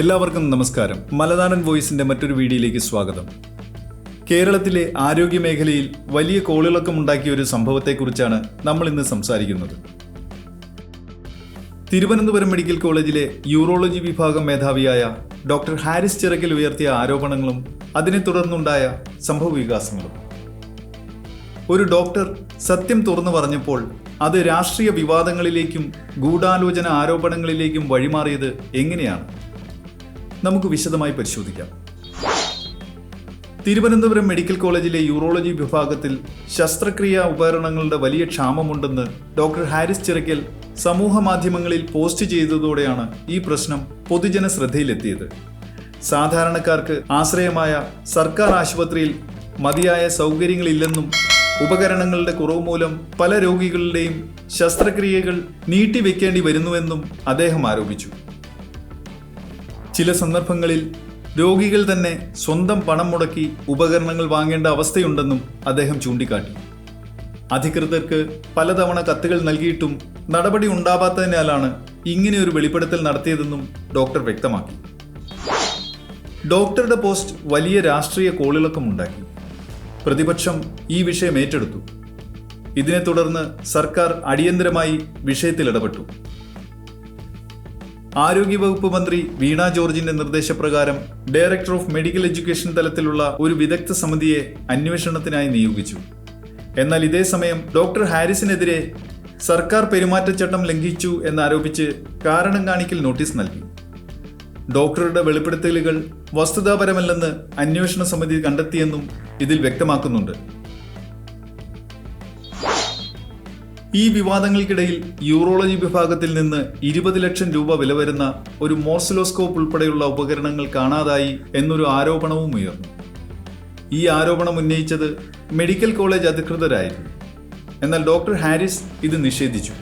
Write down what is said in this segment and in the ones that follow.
എല്ലാവർക്കും നമസ്കാരം. മലനാടൻ വോയിസിന്റെ മറ്റൊരു വീഡിയോയിലേക്ക് സ്വാഗതം. കേരളത്തിലെ ആരോഗ്യ മേഖലയിൽ വലിയ കോളിളക്കമുണ്ടാക്കിയ ഒരു സംഭവത്തെക്കുറിച്ചാണ് നമ്മൾ ഇന്ന് സംസാരിക്കുന്നത്. തിരുവനന്തപുരം മെഡിക്കൽ കോളേജിലെ യൂറോളജി വിഭാഗം മേധാവിയായ ഡോക്ടർ ഹാരിസ് ചിറക്കൽ ഉയർത്തിയ ആരോപണങ്ങളും അതിനെ തുടർന്നുണ്ടായ സംഭവ വികാസങ്ങളും. ഒരു ഡോക്ടർ സത്യം തുറന്നു പറഞ്ഞപ്പോൾ അത് രാഷ്ട്രീയ വിവാദങ്ങളിലേക്കും ഗൂഢാലോചന ആരോപണങ്ങളിലേക്കും വഴിമാറിയത് എങ്ങനെയാണ്? നമുക്ക് വിശദമായി പരിശോധിക്കാം. തിരുവനന്തപുരം മെഡിക്കൽ കോളേജിലെ യൂറോളജി വിഭാഗത്തിൽ ശസ്ത്രക്രിയാ ഉപകരണങ്ങളുടെ വലിയ ക്ഷാമമുണ്ടെന്ന് ഡോക്ടർ ഹാരിസ് ചിറക്കൽ സമൂഹ മാധ്യമങ്ങളിൽ പോസ്റ്റ് ചെയ്തതോടെയാണ് ഈ പ്രശ്നം പൊതുജന ശ്രദ്ധയിലെത്തിയത്. സാധാരണക്കാർക്ക് ആശ്രയമായ സർക്കാർ ആശുപത്രിയിൽ മതിയായ സൗകര്യങ്ങളില്ലെന്നും ഉപകരണങ്ങളുടെ കുറവ് മൂലം പല രോഗികളുടെയും ശസ്ത്രക്രിയകൾ നീട്ടിവെക്കേണ്ടി വരുന്നുവെന്നും അദ്ദേഹം ആരോപിച്ചു. ചില സന്ദർഭങ്ങളിൽ രോഗികൾ തന്നെ സ്വന്തം പണം മുടക്കി ഉപകരണങ്ങൾ വാങ്ങേണ്ട അവസ്ഥയുണ്ടെന്നും അദ്ദേഹം ചൂണ്ടിക്കാട്ടി. അധികൃതർക്ക് പലതവണ കത്തുകൾ നൽകിയിട്ടും നടപടി ഉണ്ടാവാത്തതിനാലാണ് ഇങ്ങനെയൊരു വെളിപ്പെടുത്തൽ നടത്തിയതെന്നും ഡോക്ടർ വ്യക്തമാക്കി. ഡോക്ടറുടെ പോസ്റ്റ് വലിയ രാഷ്ട്രീയ കോളിളക്കമുണ്ടാക്കി പ്രതിപക്ഷം ഈ വിഷയം ഏറ്റെടുത്തു. ഇതിനെ തുടർന്ന് സർക്കാർ അടിയന്തരമായി വിഷയത്തിൽ ഇടപെട്ടു. ആരോഗ്യവകുപ്പ് മന്ത്രി വീണ ജോർജിന്റെ നിർദ്ദേശപ്രകാരം ഡയറക്ടർ ഓഫ് മെഡിക്കൽ എഡ്യൂക്കേഷൻ തലത്തിലുള്ള ഒരു വിദഗ്ധ സമിതിയെ അന്വേഷണത്തിനായി നിയോഗിച്ചു. എന്നാൽ ഇതേ സമയം ഡോക്ടർ ഹാരിസിനെതിരെ സർക്കാർ പെരുമാറ്റച്ചട്ടം ലംഘിച്ചു എന്നാരോപിച്ച് കാരണം കാണിക്കൽ നോട്ടീസ് നൽകി. ഡോക്ടറുടെ വെളിപ്പെടുത്തലുകൾ വസ്തുതാപരമല്ലെന്ന് അന്വേഷണ സമിതി കണ്ടെത്തിയെന്നും ഇതിൽ വ്യക്തമാക്കുന്നുണ്ട്. ഈ വിവാദങ്ങൾക്കിടയിൽ യൂറോളജി വിഭാഗത്തിൽ നിന്ന് ഇരുപത് ലക്ഷം രൂപ വില വരുന്ന ഒരു മോർസിലോസ്കോപ്പ് ഉൾപ്പെടെയുള്ള ഉപകരണങ്ങൾ കാണാതായി എന്നൊരു ആരോപണവും ഉയർന്നു. ഈ ആരോപണം ഉന്നയിച്ചത് മെഡിക്കൽ കോളേജ് അധികൃതരായിരുന്നു. എന്നാൽ ഡോക്ടർ ഹാരിസ് ഇത് നിഷേധിച്ചു.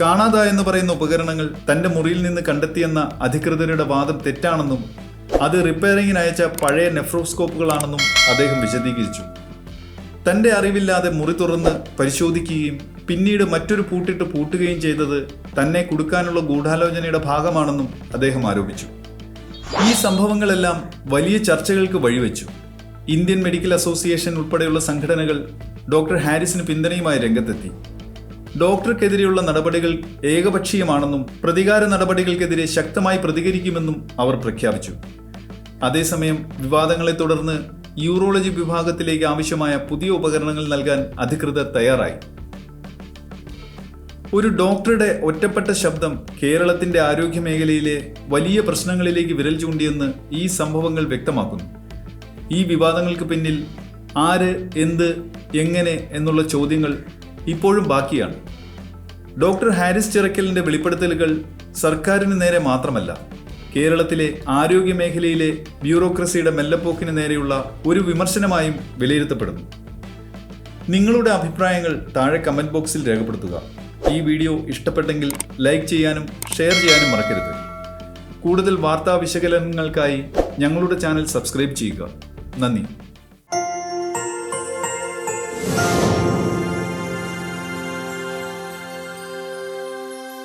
കാണാതായെന്ന് പറയുന്ന ഉപകരണങ്ങൾ തന്റെ മുറിയിൽ നിന്ന് കണ്ടെത്തിയെന്ന അധികൃതരുടെ വാദം തെറ്റാണെന്നും അത് റിപ്പയറിംഗിന് അയച്ച പഴയ നെഫ്രോസ്കോപ്പുകളാണെന്നും അദ്ദേഹം വിശദീകരിച്ചു. തന്റെ അറിവില്ലാതെ മുറി തുറന്ന് പരിശോധിക്കുകയും പിന്നീട് മറ്റൊരു പൂട്ടിട്ട് പൂട്ടുകയും ചെയ്തത് തന്നെ കൊടുക്കാനുള്ള ഗൂഢാലോചനയുടെ ഭാഗമാണെന്നും അദ്ദേഹം ആരോപിച്ചു. ഈ സംഭവങ്ങളെല്ലാം വലിയ ചർച്ചകൾക്ക് വഴിവെച്ചു. ഇന്ത്യൻ മെഡിക്കൽ അസോസിയേഷൻ ഉൾപ്പെടെയുള്ള സംഘടനകൾ ഡോക്ടർ ഹാരിസിന് പിന്തുണയുമായി രംഗത്തെത്തി. ഡോക്ടർക്കെതിരെയുള്ള നടപടികൾ ഏകപക്ഷീയമാണെന്നും പ്രതികാര നടപടികൾക്കെതിരെ ശക്തമായി പ്രതികരിക്കുമെന്നും അവർ പ്രഖ്യാപിച്ചു. അതേസമയം വിവാദങ്ങളെ തുടർന്ന് യൂറോളജി വിഭാഗത്തിലേക്ക് ആവശ്യമായ പുതിയ ഉപകരണങ്ങൾ നൽകാൻ അധികൃതർ തയ്യാറായി. ഒരു ഡോക്ടറുടെ ഒറ്റപ്പെട്ട ശബ്ദം കേരളത്തിന്റെ ആരോഗ്യ മേഖലയിലെ വലിയ പ്രശ്നങ്ങളിലേക്ക് വിരൽ ചൂണ്ടിയെന്ന് ഈ സംഭവങ്ങൾ വ്യക്തമാക്കുന്നു. ഈ വിവാദങ്ങൾക്ക് പിന്നിൽ ആര് എന്ത് എങ്ങനെ എന്നുള്ള ചോദ്യങ്ങൾ ഇപ്പോഴും ബാക്കിയാണ്. ഡോക്ടർ ഹാരിസ് ചിറക്കലിന്റെ വെളിപ്പെടുത്തലുകൾ സർക്കാരിന് നേരെ മാത്രമല്ല കേരളത്തിലെ ആരോഗ്യ മേഖലയിലെ ബ്യൂറോക്രസിയുടെ മെല്ലപ്പോക്കിന് നേരെയുള്ള ഒരു വിമർശനമായും വിലയിരുത്തപ്പെടുന്നു. നിങ്ങളുടെ അഭിപ്രായങ്ങൾ താഴെ കമന്റ് ബോക്സിൽ രേഖപ്പെടുത്തുക. ഈ വീഡിയോ ഇഷ്ടപ്പെട്ടെങ്കിൽ ലൈക്ക് ചെയ്യാനും ഷെയർ ചെയ്യാനും മറക്കരുത്. കൂടുതൽ വാർത്താ വിശകലനങ്ങൾക്കായി ഞങ്ങളുടെ ചാനൽ സബ്സ്ക്രൈബ് ചെയ്യുക. നന്ദി.